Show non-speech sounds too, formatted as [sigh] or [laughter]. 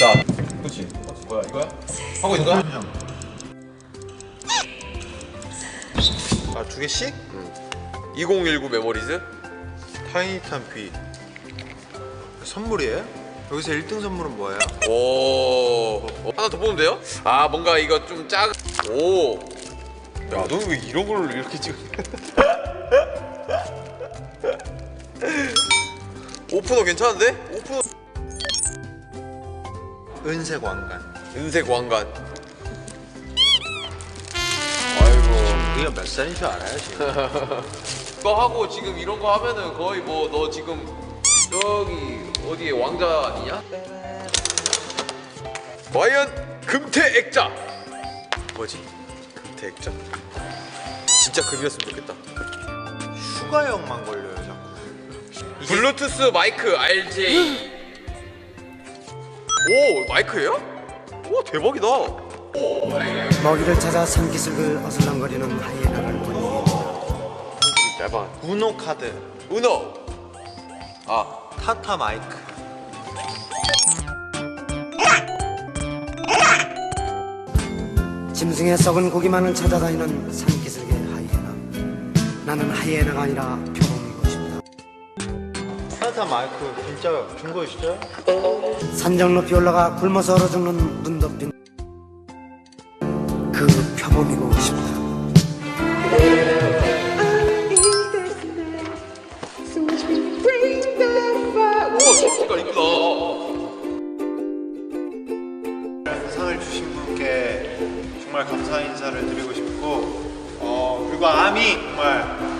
자, 그렇지. 뭐야 이거야? 하고 있는 거야? 아 두 개씩? 2019 메모리즈? 타이니탄 B 선물이에요? 여기서 1등 선물은 뭐예요? 오 하나 더 보면 돼요? 아 뭔가 이거 좀 작. 오. 야, 너 왜 이런 걸 이렇게 찍어? [laughs] 오프너 괜찮은데? 오프너 은색 왕관 은색 왕관. 아이고. 우리가 몇 살인 줄 알아요 지금? [laughs] 이거 하고 지금 이런 거 하면은 거의 뭐 너 지금 저기 어디에 왕자 아니냐? 과연 금태 액자 뭐지? 금태 액자? 진짜 금이었으면 좋겠다. 슈가형만 걸려요 자꾸 블루투스 마이크 RJ. [laughs] 오 마이크예요? 오 대박이다. 먹이를 찾아 산기슭을 어슬렁거리는 하이에나를 보니 짧아. 우노 카드 은어. 아 타타 마이크 짐승의 썩은 고기만을 찾아다니는 산기슭의 하이에나 나는 하이에나가 아니라 싶다 타타 마이크 진짜 준 거시죠? 산정 높이 올라가 굶어서 얼어 죽는 눈 덮인 그 표범이고 싶다 이쁘다. 상을 주신 분께 정말 감사 인사를 드리고 싶고 어, 그리고 아미 정말